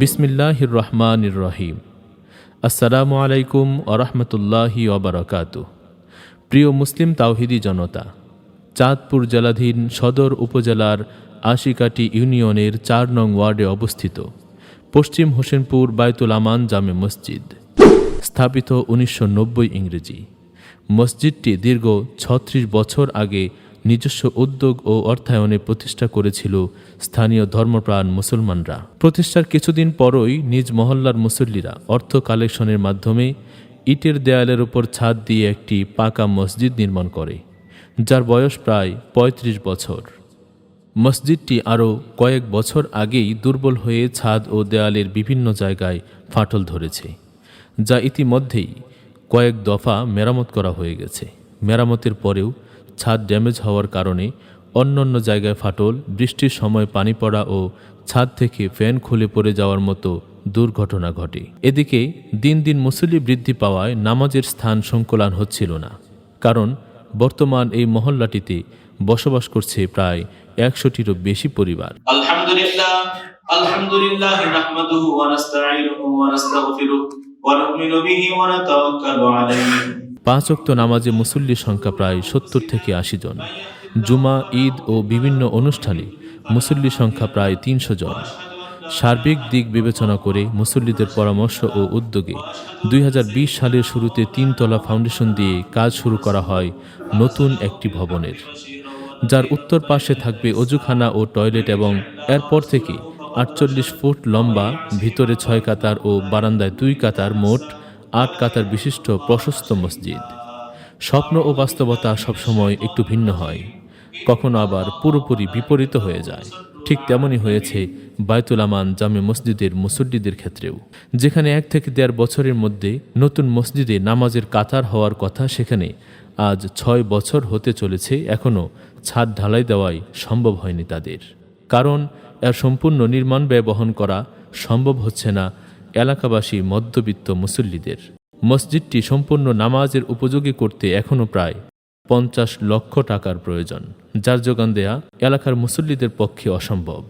বিসমিল্লাহির রহমানির রহিম আসসালামু আলাইকুম আরহামতুল্লাহি ওবরাকাত। প্রিয় মুসলিম তাওহিদি জনতা, চাঁদপুর জেলাধীন সদর উপজেলার আশিকাটি ইউনিয়নের চার নং ওয়ার্ডে অবস্থিত পশ্চিম হোসেনপুর বায়তুল আমান জামে মসজিদ। স্থাপিত উনিশশো নব্বই ইংরেজি। মসজিদটি দীর্ঘ ছত্রিশ বছর আগে নিজস্ব উদ্যোগ ও অর্থায়নে প্রতিষ্ঠা করেছিল স্থানীয় ধর্মপ্রাণ মুসলমানরা। প্রতিষ্ঠার কিছুদিন পরই নিজ মহল্লার মুসল্লিরা অর্থ কালেকশনের মাধ্যমে ইটের দেয়ালের উপর ছাদ দিয়ে একটি পাকা মসজিদ নির্মাণ করে, যার বয়স প্রায় ৩৫ বছর। মসজিদটি আরও কয়েক বছর আগেই দুর্বল হয়ে ছাদ ও দেয়ালের বিভিন্ন জায়গায় ফাটল ধরেছে, যা ইতিমধ্যেই কয়েক দফা মেরামত করা হয়ে গেছে। মেরামতের পরেও ছাদ ড্যামেজ হওয়ার কারণে অন্যান্য জায়গায় ফাটল, বৃষ্টির সময় পানি পড়া ও ছাদ থেকে ফ্যান খুলে পড়ে যাওয়ার মতো দুর্ঘটনা ঘটে। এদিকে দিন দিন মুসলি বৃদ্ধি পাওয়ায় নামাজের স্থান সংকলান হচ্ছিল না। কারণ বর্তমান এই মহল্লাটিতে বসবাস করছে প্রায় একশোটিরও বেশি পরিবার। আলহামদুলিল্লাহ পাঁচ অক্ত নামাজে মুসল্লি সংখ্যা প্রায় সত্তর থেকে আশি জন। জুমা, ঈদ ও বিভিন্ন অনুষ্ঠানে মুসল্লি সংখ্যা প্রায় তিনশো জন। সার্বিক দিক বিবেচনা করে মুসল্লিদের পরামর্শ ও উদ্যোগে দুই হাজার বিশ সালের শুরুতে তিনতলা ফাউন্ডেশন দিয়ে কাজ শুরু করা হয় নতুন একটি ভবনের। যার উত্তর পাশে থাকবে অজুখানা ও টয়লেট এবং এরপর থেকে আটচল্লিশ ফুট লম্বা, ভিতরে ছয় কাতার ও বারান্দায় দুই কাতার মোট আট কাতার বিশিষ্ট প্রশস্ত মসজিদ। স্বপ্ন ও বাস্তবতা সবসময় একটু ভিন্ন হয়। কখনো আবার পুরোপুরি বিপরীত হয়ে যায়। ঠিক তেমনই হয়েছে বায়তুল আমান জামে মসজিদের মুসল্লিদের ক্ষেত্রেও। যেখানে এক থেকে দেড় বছরের মধ্যে নতুন মসজিদে নামাজের কাতার হওয়ার কথা সেখানে আজ ছয় বছর হতে চলেছে এখনও ছাদ ঢালাই দেওয়াই সম্ভব হয়নি তাদের। কারণ এর সম্পূর্ণ নির্মাণ ব্যয় বহন করা সম্ভব হচ্ছে না এলাকাবাসী মধ্যবিত্ত মুসল্লিদের। মসজিদটি সম্পূর্ণ নামাজের উপযোগী করতে এখনও প্রায় পঞ্চাশ লক্ষ টাকার প্রয়োজন, যার যোগান দেয়া এলাকার মুসল্লিদের পক্ষে অসম্ভব।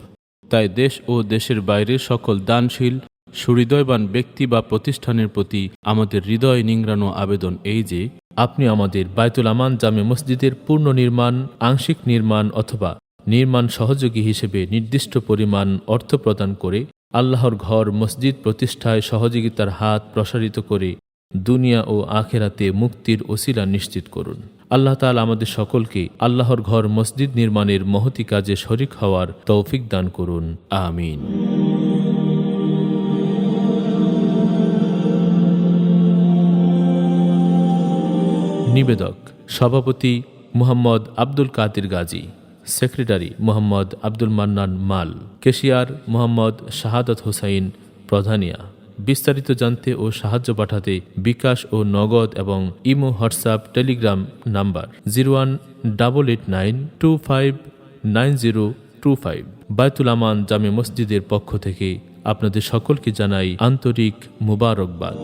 তাই দেশ ও দেশের বাইরে সকল দানশীল, সুহৃদয়বান ব্যক্তি বা প্রতিষ্ঠানের প্রতি আমাদের হৃদয় নিংড়ানো আবেদন এই যে, আপনি আমাদের বায়তুল আমান জামে মসজিদের পূর্ণ নির্মাণ, আংশিক নির্মাণ অথবা নির্মাণ সহযোগী হিসেবে নির্দিষ্ট পরিমাণ অর্থ প্রদান করে আল্লাহর ঘর, মসজিদ প্রতিষ্ঠায় সহযোগিতার হাত প্রসারিত করে দুনিয়া ও আখেরাতে মুক্তির ওসিলা নিশ্চিত করুন। আল্লাহ তাআলা আমাদের সকলকে আল্লাহর ঘর, মসজিদ নির্মাণের মহতি কাজে শরিক হওয়ার তৌফিক দান করুন। আমিন। নিবেদক, সভাপতি Muhammad Abdul Kadir Gazi. Secretary Mohammad Abdul Mannan Mal, cashier Mohammad Shahadat Hossain Pradhania. বিস্তারিত জানতে ও সাহায্য পাঠাতে বিকাশ ও নগদ এবং imo, WhatsApp, Telegram number zero one, double eight, nine, two five, nine zero, two five. Baitul Aman Jame মসজিদের পক্ষ থেকে আপনাদের সকলকে জানাই আন্তরিক মুবারকবাদ।